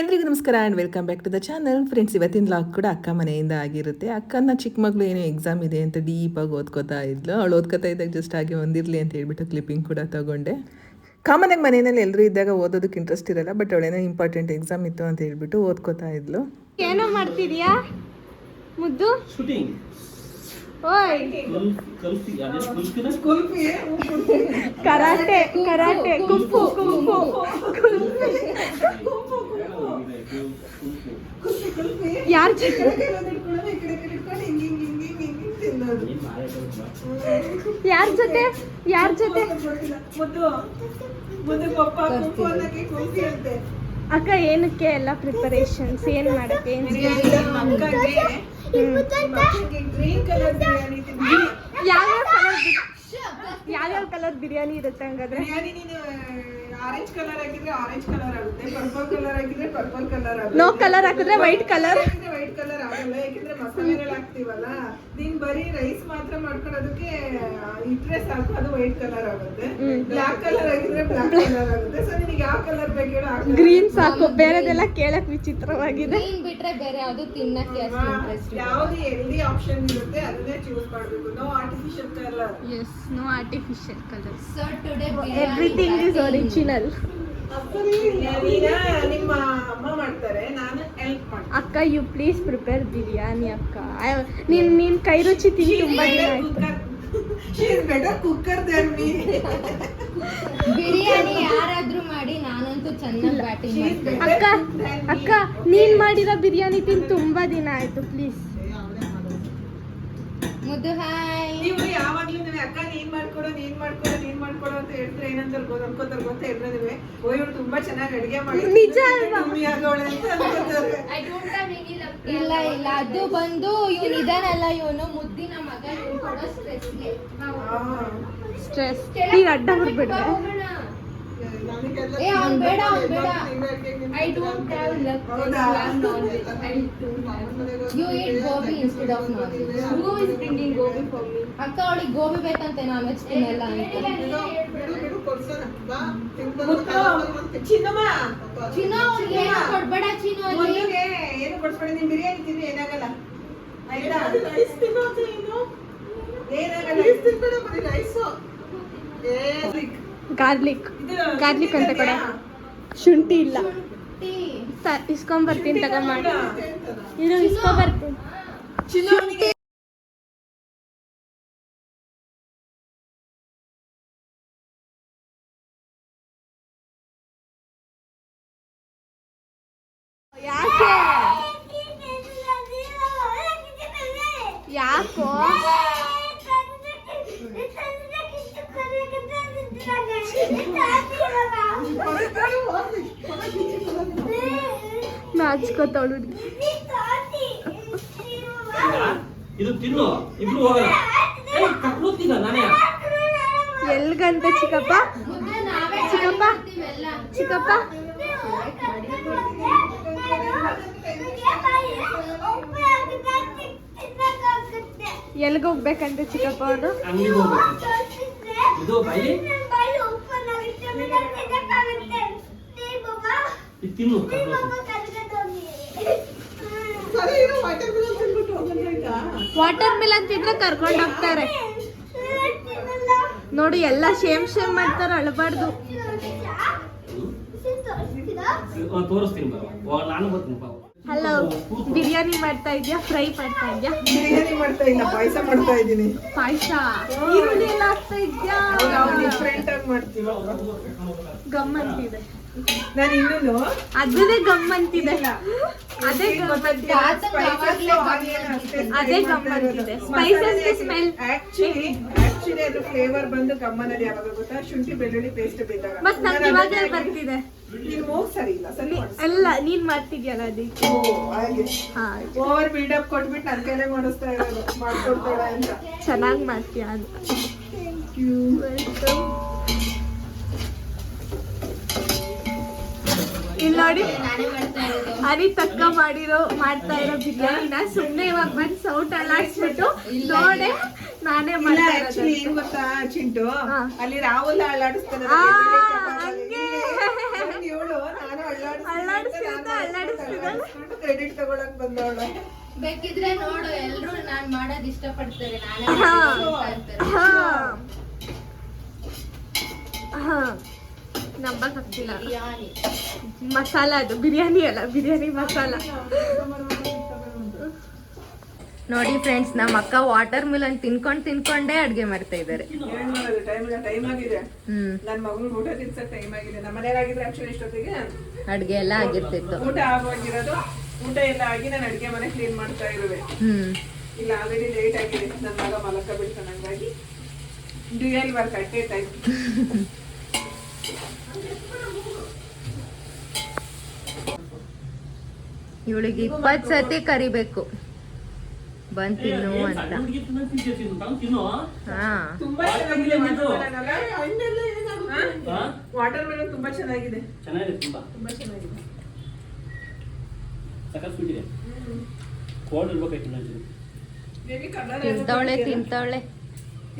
ಎಲ್ರಿಗೂ ನಮಸ್ಕಾರ and welcome back to the channel friends ಇವತ್ತಿನ ಲಾಗ್ ಕೂಡ ಅಕ್ಕ ಮನೆಯಿಂದ ಆಗಿರುತ್ತೆ. ಅಕ್ಕನ ಚಿಕ್ಕ ಮಗಳು ಏನೋ ಎಕ್ಸಾಮ್ ಇದೆ ಅಂತ ಡೀಪಾಗಿ ಓದ್ಕೋತಾ ಇದ್ಲು. ಅವಳು ಓದ್ಕೋತಾ ಇದ್ದಾಗ ಜಸ್ಟ್ ಹಾಗೆ ಒಂದಿರಲಿ ಅಂತ ಹೇಳ್ಬಿಟ್ಟು ಕ್ಲಿಪ್ಪಿಂಗ್ ಕೂಡ ತಗೊಂಡೆ. ಕಾಮನಾಗಿ ಮನೆಯಲ್ಲಿ ಎಲ್ಲರೂ ಇದ್ದಾಗ ಓದೋದಕ್ಕೆ ಇಂಟ್ರೆಸ್ಟ್ ಇರಲ್ಲ ಬಟ್ ಅವಳೇನೋ ಇಂಪಾರ್ಟೆಂಟ್ ಎಕ್ಸಾಮ್ ಇತ್ತು ಅಂತ ಹೇಳ್ಬಿಟ್ಟು ಓದ್ಕೋತಾ ಇದ್ಲು. ಏನೋ ಮಾಡ್ತಿದ್ಯಾ? ಮುದ್ದು? ಶೂಟಿಂಗ್ ಕರಾಟೆ ಕರಾಟೆ ಕುಂಪು ಕುಂಪು ಯಾರ ಜೊತೆ? ಯಾರ ಜೊತೆ? ಯಾರ ಜೊತೆ? ಅಕ್ಕ ಏನಕ್ಕೆ ಎಲ್ಲ ಪ್ರಿಪರೇಷನ್ಸ್ ಏನ್ ಮಾಡಕ್ಕೆ? ಯಾವ್ಯಾವ ಕಲರ್ ಯಾವ್ಯಾವ ಕಲರ್ ಬಿರಿಯಾನಿ ಇರುತ್ತೆ ಹಂಗಾದ್ರೆ? ಆರೆಂಜ್ ಕಲರ್ ಹಾಕಿದ್ರೆ ಆರೆಂಜ್ ಕಲರ್ ಆಗುತ್ತೆ ಪರ್ಪಲ್ ಕಲರ್ ಹಾಕಿದ್ರೆ ಪರ್ಪಲ್ ಕಲರ್ ಆಗುತ್ತೆ. ನೋ ಕಲರ್ ಹಾಕಿದ್ರೆ ವೈಟ್ ಕಲರ್ ವೈಟ್ ಕಲರ್ ಆಗಲ್ಲ ಬರೀ ರೈಸ್ ಮಾತ್ರ ಮಾಡ್ಕೊಳ್ಳೋದಕ್ಕೆ ಇಟ್ರೆ ಸಾಕು ಅದು ವೈಟ್ ಕಲರ್ ಆಗುತ್ತೆ. ಬ್ಲಾಕ್ ಕಲರ್ ಆಗಿದ್ರೆ ಬ್ಲಾಕ್ ಕಲರ್ ಆಗುತ್ತೆ. ಸೊ ನಿನಗೆ ಯಾವ ಕಲರ್ ಬೇಕು ಹೇಳು ಗ್ರೀನ್ ಸಾಕು ಬೇರೆದೆಲ್ಲ ಕೇಳಕ್ ವಿಚಿತ್ರವಾಗಿದೆ. ಗ್ರೀನ್ ಬಿಟ್ರೆ ಬೇರೆ ಯಾವ್ದು ತಿನ್ನಕ್ಕೆ ಅಷ್ಟು ಯಾವುದು ಯಾವ್ದು ಹೆಲ್ದಿ ಆಪ್ಷನ್ ಇರುತ್ತೆ ಅದನ್ನೇ ಚೂಸ್ ಮಾಡಬೇಕು. No artificial colour yes no artificial colour so today everything is original ನಿಮ್ಮ ಅಮ್ಮ ಮಾಡ್ತಾರೆ ನಾನು ಹೆಲ್ಪ್ ಮಾಡ್ತೀನಿ. ಅಕ್ಕ ಯು ಪ್ಲೀಸ್ ಪ್ರಿಪೇರ್ ಬಿರಿಯಾನಿ ಅಕ್ಕ. ನೀನ್ ನೀನ್ ಕೈ ರುಚಿ ತಿಂದು ತುಂಬಾ ದಿನ ಆಯ್ತು. ಬೆಟರ್ ಕುಕ್ಕರ್ ದರ್ ಮೀ ಬಿರಿಯಾನಿ ಯಾರಾದ್ರೂ ಮಾಡಿ ನಾನಂತೂ ಚೆನ್ನಾಗಿ ಬ್ಯಾಟಿಂಗ್ ಅಕ್ಕ ಅಕ್ಕ ನೀನ್ ಮಾಡಿರೋ ಬಿರಿಯಾನಿ ತಿಂದು ತುಂಬಾ ದಿನ ಆಯ್ತು ಪ್ಲೀಸ್ ಮುದ್ದು ಹಾಯ್. ನೀವು ಯಾವಾಗ್ಲೂ ನೀವು ಅಕ್ಕ ನೀನ್ ಮಾಡ್ಕೊಡು ನೀನ್ ಮಾಡ್ಕೊಡು ನೀನ್ ಮಾಡ್ಕೊಡು ಅಂತ ಹೇಳ್ತಾರೆ ಏನಂತ ಗೊತ್ತ ಅನ್ಕೋತಾರ ಗೊತ್ತಾ ಎಲ್ಲರೂ ಓ ಇವ್ರು ತುಂಬಾ ಚೆನ್ನಾಗಿ ಅಡಿಗೆ ಮಾಡಿ ನಿಜ ಅಲ್ವಾ? ಕಮ್ಮಿ ಆಗೋಳೆ ಅಂತ ಅನ್ಕೋತಾರೆ. ಇಲ್ಲ ಇಲ್ಲ. ಅದು ಬಂದು ಇವನು ಇದಾನಲ್ಲ ಇವನು ಮುದ್ದಿನ ಮಗ ಇವ್ನು ಕೊಡೋ ಸ್ಟ್ರೆಸ್ಗೆ ಸ್ಟ್ರೆಸ್ ಅಡ್ಡ ಬರ್ಬಿಡ್ದೆ ಏ ಅವ್ನ್ ಬೇಡ ಅವ್ನ್ ಬೇಡ. ಐ ಡೋಂಟ್ ಹ್ಯಾವ್ ಲಕ್ ಹೌದಾ? You eat gobi instead of naan who is bringing gobi for me ಅಕ್ಕ ಅವಳಿಗೆ ಗೋಬಿ ಬೇಕಂತೆ ನಾನ್ ವೆಜ್ ತಿನ್ನಲ್ಲ ಅಂತ ಚಿನ್ನಮ್ಮ. ಚಿನ್ನ ಅವ್ಳಿಗೆ ಏನೋ ಕೊಡ್ಬೇಡ ಚಿನ್ನು ಏನು ಕೊಡ್ಸ್ಬೇಡಿ ನೀನ್ ಬಿರಿಯಾನಿ ತಿನ್ನು ಏನಾಗಲ್ಲ. ಆಯ್ತಾ? ಏನಾಗಲ್ಲ? ಗಾರ್ಲಿಕ್ ಗಾರ್ಲಿಕ್ ಅಂತ ಕೂಡ. ಶುಂಠಿ ಇಲ್ಲ. ಇಸ್ಕೊಂಬರ್ತೀನಿ ತ- ಇಸ್ಕೊಂಡ್ ಬರ್ತೀನಿ ತಗೋ ಮಾಡಿ. ಇದು ಇಸ್ಕೊಂಡ್ ನಾಚ್ಕೋತಾವಳು ಇದು ತಿನ್ನು ಇಬ್ರು ಹೋಗಲ್ಲ ನಾನೇ. ಎಲ್ಗಂತ ಚಿಕ್ಕಪ್ಪ? ಚಿಕ್ಕಪ್ಪ ಚಿಕ್ಕಪ್ಪ. ಎಲ್ಗ ಹೋಗ್ಬೇಕಂತ ಚಿಕ್ಕಪ್ಪ ಇದು ತಿನ್ನು ಸರಿ ಇರು ವಾಟರ್ ಮಿಲನ್ ತಿನ್ಬಿಟ್ಟು ಹೋಗೋಣ ಆಯ್ತಾ ವಾಟರ್ ಮಿಲ್ ಅಂತಿದ್ರೆ ಕರ್ಕೊಂಡು ಹೋಗ್ತಾರೆ. ನೋಡಿ ಎಲ್ಲ ಶೇಮ್ ಶೇಮ್ ಮಾಡ್ತಾರೆ ಅಳಬಾರ್ದು. ಹಲೋ ಬಿರಿಯಾನಿ ಮಾಡ್ತಾ ಇದ್ಯಾ ಫ್ರೈ ಮಾಡ್ತಾ ಇದ್ಯಾ? ಬಿರಿಯಾನಿ ಮಾಡ್ತಾ ಇಲ್ಲ ಪಾಯಸ ಮಾಡ್ತಾ ಇದ್ದೀನಿ. ಪಾಯಸ? ಈರುಳ್ಳಿ ಎಲ್ಲ ಹಾಕ್ತಾ ಇದ್ಯಾ? ಡಿಫ್ರೆಂಟ್ ಆಗಿ ಮಾಡ್ತೀವಿ. ಗಮ್ ಅಂತಿದೆ ನಾನು ಇನ್ನೂ ಅದೇ ಗಮ್ ಅಂತಿದೆ ಅದೇ ಅದೇ ಗಮ್ ಅಂತಿದೆ ಸ್ಪೈಸಸ್ ಸ್ಮೆಲ್ ಆಕ್ಚುಲಿ ಆಕ್ಚುಲಿ ಅದು ಫ್ಲೇವರ್ ಬಂದು ಗಮ್ಮನಲ್ಲಿ ಯಾವಾಗ ಗೊತ್ತಾ? ಶುಂಠಿ ಬೆಳ್ಳುಳ್ಳಿ ಪೇಸ್ಟ್ ಬಿದ್ದಾಗ ಮತ್ತೆ ನಂಗೆ ಇವಾಗ ಬರ್ತಿದೆ. ನೀನು ಮೂಗ್ ಸರಿ ಇಲ್ಲ ಸರಿ ಅಲ್ಲ ನೀನ್ ಮಾಡ್ತಿದ್ಯಲ್ಲ ಅದಕ್ಕೆ ಹಾ ಓವರ್ ಬಿಲ್ಡಪ್ ಕೊಟ್ಬಿಟ್ಟು ನನ್ನ ಕೈಲೇ ಮಾಡಿಸ್ತಾ ಇರೋದು. ಮಾಡ್ಕೊಡ್ತಾಳೆ ಅಂತ. ಚೆನ್ನಾಗಿ ಮಾಡ್ತೀಯ ಅಂತ. Welcome. ಇಲ್ಲಿ ನೋಡಿ. ಅರಿ ತಕ್ಕ ಮಾಡಿರೋ ಮಾಡ್ತಾ ಇರೋ ಬಿರಿಯಾನಿನ ಸುಮ್ಮನೆ ಇವಾಗ ಬಂದು ಸೌಟ್ ಅಲ್ಲಾಡ್ಸ್ಬಿಟ್ಟು ನೋಡಿ ನಾನೇ ಮಾಡ್ತಾ ಆಕ್ಚುಲಿ ಇರೋದು ಏನ್ ಗೊತ್ತಾ ಚಿಂಟು? ಹಾ. ಅಲ್ಲಿ ರಾಹುಲ್ ಅಲ್ಲಾಡಿಸ್ತಾರೆ. ಆ, ಹಂಗೆ. ಇವಳು ನಾನು ಕ್ರೆಡಿಟ್ ತಗೊಳಕ್ ಬಂದವಳು. ಬೇಕಿದ್ರೆ ನೋಡು ಎಲ್ರು ನಾನ್ ಮಾಡೋದ್ ಇಷ್ಟಪಡ್ತಾರೆ. ನಾನೇ ಹಾ. ನಂಬಕ್ ಆಗ್ತಿಲ್ಲ ಬಿರಿಯಾನಿ. ಮಸಾಲ ಅದು ಬಿರಿಯಾನಿ ಅಲ್ಲ ಬಿರಿಯಾನಿ ಮಸಾಲ. ನೋಡಿ ಫ್ರೆಂಡ್ಸ್ ನಮ್ಮ ಅಕ್ಕ ವಾಟರ್ ಮಿಲನ್ ತಿನ್ಕೊಂಡ್ ತಿನ್ಕೊಂಡೇ ಅಡ್ಗೆ ಮಾಡ್ತಾ ಇದ್ದಾರೆ. ನಮ್ಮ ಅಡ್ಗೆ ಎಲ್ಲ ಆಗಿರ್ತಿತ್ತು. ಊಟ ಆಗೋಗಿರೋದು ಊಟ ಎಲ್ಲ ಆಗಿ ನಾನು ಅಡಿಗೆ ಮನೆ ಕ್ಲೀನ್ ಮಾಡ್ತಾ ಇರುವೆ. ಇಲ್ಲ ಆಲ್ರೆಡಿ ಲೇಟ್ ಆಗಿದೆ. ನನ್ನ ಮಗ ಮಲಕ ಬಿಡ್ತಾನೆ ಹಂಗಾಗಿ dual work at a time ಇವಳಿಗೆ ಇಪ್ಪತ್ ಸತಿ ಕರಿಬೇಕು. ಬಂದ್ ತಿನ್ನು ಅಂತ? ವಾಟರ್ ಮೆಲನ್ ತುಂಬಾ ಚೆನ್ನಾಗಿದೆ. ಚೆನ್ನಾಗಿದೆ ತುಂಬಾ. ತುಂಬಾ ಚೆನ್ನಾಗಿದೆ. ಸಖತ್ ಸ್ವೀಟ್ ಇದೆ ಕೋಲ್ಡ್ ಇರ್ಬೇಕಾಯ್ತು ಇನ್ನೊಂಚೂರು ಬೇಬಿ ಕಲರ್ ತಿಂತವಳೆ ತಿಂತವಳೆ.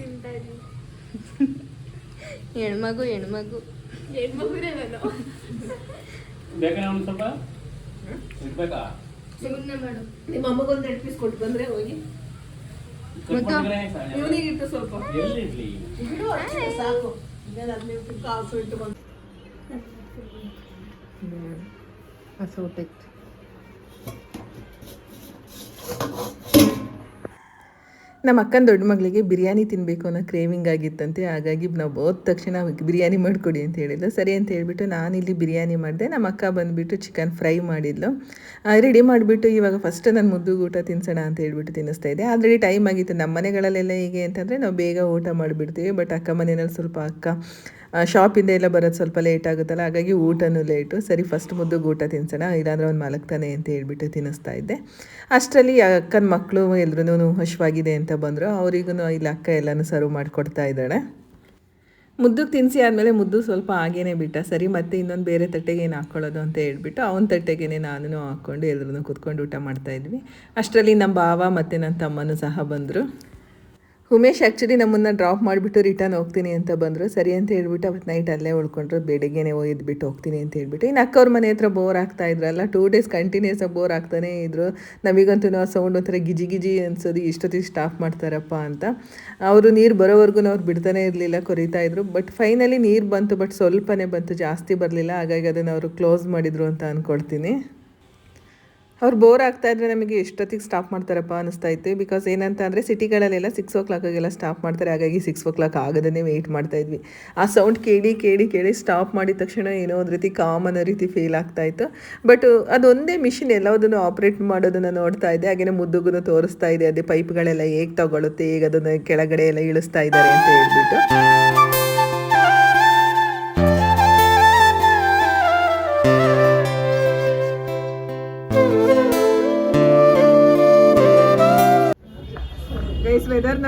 ಹೆಣ್ಮಗು ಹೆಣ್ಮಗು. ಸ್ವಲ್ಪ ಇಡ್ಬೇಕಾ ಸುಮ್ನೆ ಮಾಡು ನಿಮ್ಮ ಅಮ್ಮಗೊಂದು ಎರಡು ಪೀಸ್ ಕೊಟ್ಟು ಬಂದ್ರೆ ಹೋಗಿ ಕಟ್ ಮಾಡಿದ್ರೆ ಸಾಕು. ಇವನಿಗೆ ಇಟ್ಟು ಸ್ವಲ್ಪ ಎಲ್ಲಿ ಇಡ್ಲಿ ಬಿಡು ಅಷ್ಟೇ ಸಾಕು ಇನ್ನೇನು ಹದಿನೈದು ನಮ್ಮ ಅಕ್ಕನ ದೊಡ್ಡ ಮಗಳಿಗೆ ಬಿರಿಯಾನಿ ತಿನ್ನಬೇಕು ಅನ್ನೋ ಕ್ರೇವಿಂಗ್ ಆಗಿತ್ತಂತೆ, ಹಾಗಾಗಿ ನಾವು ಹೋದ ತಕ್ಷಣ ಬಿರಿಯಾನಿ ಮಾಡಿಕೊಡಿ ಅಂತ ಹೇಳಿದ್ಲು. ಸರಿ ಅಂತ ಹೇಳ್ಬಿಟ್ಟು ನಾನಿಲ್ಲಿ ಬಿರಿಯಾನಿ ಮಾಡಿದೆ. ನಮ್ಮ ಅಕ್ಕ ಬಂದುಬಿಟ್ಟು ಚಿಕನ್ ಫ್ರೈ ಮಾಡಿದ್ಲು. ರೆಡಿ ಮಾಡಿಬಿಟ್ಟು ಇವಾಗ ಫಸ್ಟ್ ನಾನು ಮುದ್ದು ಊಟ ತಿನ್ಸೋಣ ಅಂತ ಹೇಳಿಬಿಟ್ಟು ತಿನ್ನಿಸ್ತಾ ಇದ್ದೆ. ಆಲ್ರೆಡಿ ಟೈಮ್ ಆಗಿತ್ತು. ನಮ್ಮ ಮನೆಗಳಲ್ಲೆಲ್ಲ ಹೇಗೆ ಅಂತಂದರೆ ನಾವು ಬೇಗ ಊಟ ಮಾಡಿಬಿಡ್ತೀವಿ ಬಟ್ ಅಕ್ಕ ಮನೆಯಲ್ಲಿ ಸ್ವಲ್ಪ ಅಕ್ಕ ಶಾಪಿಂದ ಎಲ್ಲ ಬರೋದು ಸ್ವಲ್ಪ ಲೇಟ್ ಆಗುತ್ತಲ್ಲ, ಹಾಗಾಗಿ ಊಟನೂ ಲೇಟು ಸರಿ ಫಸ್ಟ್ ಮುದ್ದು ಊಟ ತಿನ್ಸೋಣ, ಇಲ್ಲಾಂದ್ರೆ ಅವ್ನು ಮಲಗ್ತಾನೆ ಅಂತ ಹೇಳ್ಬಿಟ್ಟು ತಿನ್ನಿಸ್ತಾ ಇದ್ದೆ. ಅಷ್ಟರಲ್ಲಿ ಅಕ್ಕನ ಮಕ್ಕಳು ಎಲ್ರೂ ಹಶ್ವಾಗಿದೆ ಅಂತ ಬಂದರು. ಅವರಿಗೂ ಇಲ್ಲಿ ಅಕ್ಕ ಎಲ್ಲನೂ ಸರ್ವ್ ಮಾಡಿಕೊಡ್ತಾ ಇದ್ದಾಳೆ. ಮುದ್ದು ತಿನ್ನಿಸಿ ಆದಮೇಲೆ ಮುದ್ದು ಸ್ವಲ್ಪ ಹಾಗೇನೆ ಬಿಟ್ಟ. ಸರಿ, ಮತ್ತೆ ಇನ್ನೊಂದು ಬೇರೆ ತಟ್ಟೆಗೆ ಏನು ಹಾಕ್ಕೊಳ್ಳೋದು ಅಂತ ಹೇಳ್ಬಿಟ್ಟು ಅವನ ತಟ್ಟೆಗೆ ನಾನು ಹಾಕ್ಕೊಂಡು ಎಲ್ಲರೂ ಕುತ್ಕೊಂಡು ಊಟ ಮಾಡ್ತಾಯಿದ್ವಿ ಅಷ್ಟರಲ್ಲಿ ನಮ್ಮ ಭಾವ ಮತ್ತು ನನ್ನ ತಮ್ಮನೂ ಸಹ ಬಂದರು. ಉಮೇಶ್ ಆ್ಯಕ್ಚುಲಿ ನಮ್ಮನ್ನು ಡ್ರಾಪ್ ಮಾಡಿಬಿಟ್ಟು ರಿಟರ್ನ್ ಹೋಗ್ತೀನಿ ಅಂತ ಬಂದರು. ಸರಿ ಅಂತ ಹೇಳ್ಬಿಟ್ಟು ಅವತ್ತು ನೈಟ್ ಅಲ್ಲೇ ಉಳ್ಕೊಂಡ್ರು. ಬೆಳಗ್ಗೆನೇ ಒಯ್ದುಬಿಟ್ಟು ಹೋಗ್ತೀನಿ ಅಂತ ಹೇಳ್ಬಿಟ್ಟು. ಇನ್ನು ಅಕ್ಕವ್ರ ಮನೆ ಹತ್ರ ಬೋರ್ ಆಗ್ತಾ ಇದ್ರಲ್ಲ ಟೂ ಡೇಸ್ ಕಂಟಿನ್ಯೂಸ್ ಆಗಿ ಬೋರ್ ಆಗ್ತಾನೇ ಇದ್ರು. ನಮಗಂತೂ ಆ ಸೌಂಡ್ ಒಂಥರ ಗಿಜಿ ಗಿಜಿ ಅನ್ಸೋದು. ಇಷ್ಟೊತ್ತಿಗೆ ಸ್ಟಾಪ್ ಮಾಡ್ತಾರಪ್ಪ ಅಂತ. ಅವರು ನೀರು ಬರೋವರೆಗೂ ಅವ್ರು ಬಿಡ್ತಾನೆ ಇರಲಿಲ್ಲ, ಕೊರಿತಾ ಇದ್ರು. ಬಟ್ ಫೈನಲಿ ನೀರು ಬಂತು ಬಟ್ ಸ್ವಲ್ಪನೇ ಬಂತು. ಜಾಸ್ತಿ ಬರಲಿಲ್ಲ. ಹಾಗಾಗಿ ಅದನ್ನು ಅವರು ಕ್ಲೋಸ್ ಮಾಡಿದರು ಅಂತ ಅಂದ್ಕೊಳ್ತೀನಿ ಅವ್ರು ಬೋರ್ ಆಗ್ತಾ ಇದ್ರೆ ನಮಗೆ ಎಷ್ಟೊತ್ತಿಗೆ ಸ್ಟಾಪ್ ಮಾಡ್ತಾರಪ್ಪ ಅನಿಸ್ತಾ ಇತ್ತು. ಬಿಕಾಸ್ ಏನಂತ ಅಂದರೆ ಸಿಟಿಗಳಲ್ಲೆಲ್ಲ ಸಿಕ್ಸ್ ಓ ಕ್ಲಾಕಾಗೆಲ್ಲ ಸ್ಟಾಪ್ ಮಾಡ್ತಾರೆ. ಹಾಗಾಗಿ ಸಿಕ್ಸ್ ಓ ಕ್ಲಾಕ್ ಆಗದೇ ವೆಯ್ಟ್ ಮಾಡ್ತಾ ಇದ್ವಿ. ಆ ಸೌಂಡ್ ಕೇಳಿ ಕೇಳಿ ಕೇಳಿ ಸ್ಟಾಪ್ ಮಾಡಿದ ತಕ್ಷಣ ಏನೋ ಒಂದು ರೀತಿ ಕಾಮನ್ ರೀತಿ ಫೀಲ್ ಆಗ್ತಾ ಇತ್ತು. ಬಟ್ ಅದೊಂದೇ ಮಿಷಿನ್ ಎಲ್ಲದನ್ನು ಆಪ್ರೇಟ್ ಮಾಡೋದನ್ನು ನೋಡ್ತಾ ಇದ್ದೆ ಹಾಗೆಯೇ ಮುದ್ದುಗೂ ತೋರಿಸ್ತಾ ಇದೆ. ಅದೇ ಪೈಪ್ಗಳೆಲ್ಲ ಹೇಗೆ ತಗೊಳುತ್ತೆ, ಹೇಗೆ ಅದನ್ನು ಕೆಳಗಡೆ ಎಲ್ಲ ಇಳಿಸ್ತಾ ಇದ್ದಾರೆ ಅಂತ ಹೇಳ್ಬಿಟ್ಟು.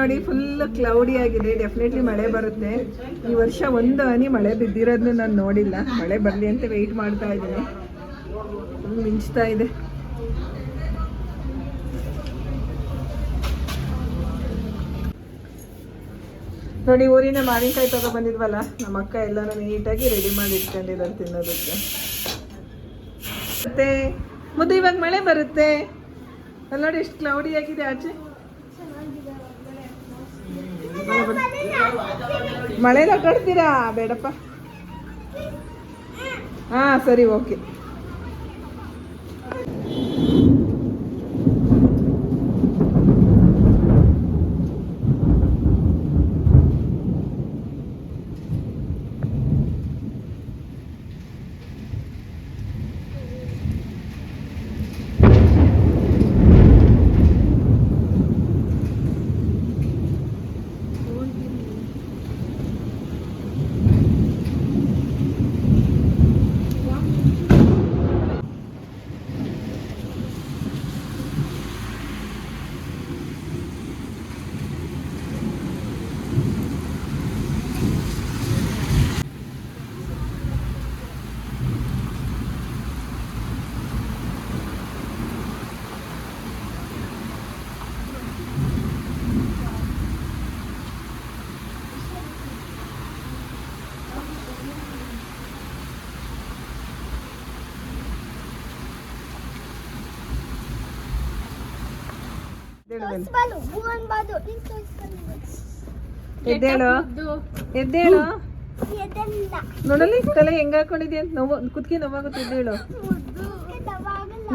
ನೋಡಿ ಫುಲ್ ಕ್ಲೌಡಿ ಆಗಿದೆ. ಡೆಫಿನೆಟ್ಲಿ ಮಳೆ ಬರುತ್ತೆ. ಈ ವರ್ಷ ಒಂದು ಹನಿ ಮಳೆ ಬಿದ್ದಿರೋದನ್ನ ನಾನು ನೋಡಿಲ್ಲ. ಮಳೆ ಬರಲಿ ಅಂತ ವೆಯ್ಟ್ ಮಾಡ್ತಾ ಇದ್ದೀನಿ. ಮಿಂಚ್ತಾ ಇದೆ. ನೋಡಿ, ಊರಿನ ಮಾವಿನಕಾಯಿ ತಗೊ ಬಂದಿದ್ವಲ್ಲ, ನಮ್ಮ ಅಕ್ಕ ಎಲ್ಲಾನು ನೀಟಾಗಿ ರೆಡಿ ಮಾಡಿ ಇಟ್ಕೊಂಡಿದ್ದಾರೆ ತಿನ್ನೋದಕ್ಕೆ. ಮತ್ತೆ, ಮುದ್ದೆ ಇವಾಗ ಮಳೆ ಬರುತ್ತೆ. ಅಲ್ಲಿ ನೋಡಿ, ಎಷ್ಟು ಕ್ಲೌಡಿ ಆಗಿದೆ ಆಚೆ. ಮಳೆಲ್ಲ ಕಟ್ತೀರಾ? ಬೇಡಪ್ಪ. ಹಾಂ ಸರಿ ಓಕೆ ಎದ್ದೇಳು? ಎದ್ದೇಳು? ನೋಡಲಿ ತಲೆ ಹೆಂಗ ಹಾಕೊಂಡಿದ್ಯ ಅಂತ ನೋವು ಕುತ್ಕೆ ನೋವಾಗುತ್ತೆ ಎದ್ದೇಳು.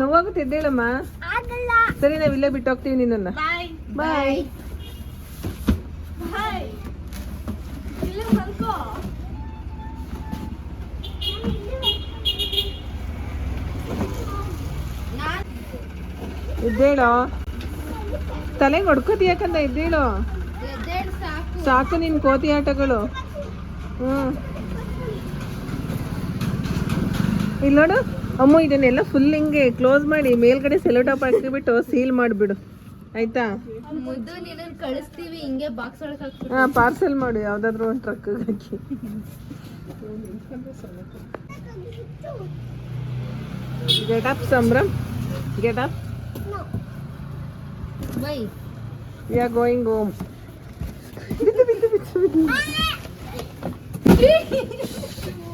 ನೋವಾಗುತ್ತೆ ಎದ್ದೇಳಮ್ಮ. ಸರಿ ನಾವ್ ಇಲ್ಲೇ ಬಿಟ್ಟು ಹೋಗ್ತೀವಿ ನಿನ್ನನ್ನ. ಬಾಯ್ ಎದ್ದೇಳು? ತಲೆಗೆ ಹೊಡ್ಕೋತಿ ಯಾಕಂದ ಇದ್ದೀಳು? ಸಾಕು. ನಿನ್ ಕೋತಿ ಆಟಗಳು. ಹ್ಮ್. ಇಲ್ಲಿ ನೋಡು ಅಮ್ಮ ಇದನ್ನೆಲ್ಲ ಫುಲ್ ಹಿಂಗೆ ಕ್ಲೋಸ್ ಮಾಡಿ ಮೇಲ್ಗಡೆ ಸೆಲೋಟಾಪ್ ಹಾಕಿಬಿಟ್ಟು ಸೀಲ್ ಮಾಡಿಬಿಡು. ಆಯ್ತಾ? ಕಳಿಸ್ತೀವಿ ಹಿಂಗೆ ಬಾಕ್ಸ್ ಒಳಗೆ ಹಾಕ್ಬಿಟ್ಟು ಹಾ ಪಾರ್ಸೆಲ್ ಮಾಡು ಯಾವ್ದಾದ್ರು ಒಂದು truck hockey. Get up Sambhram. Get up We are going home.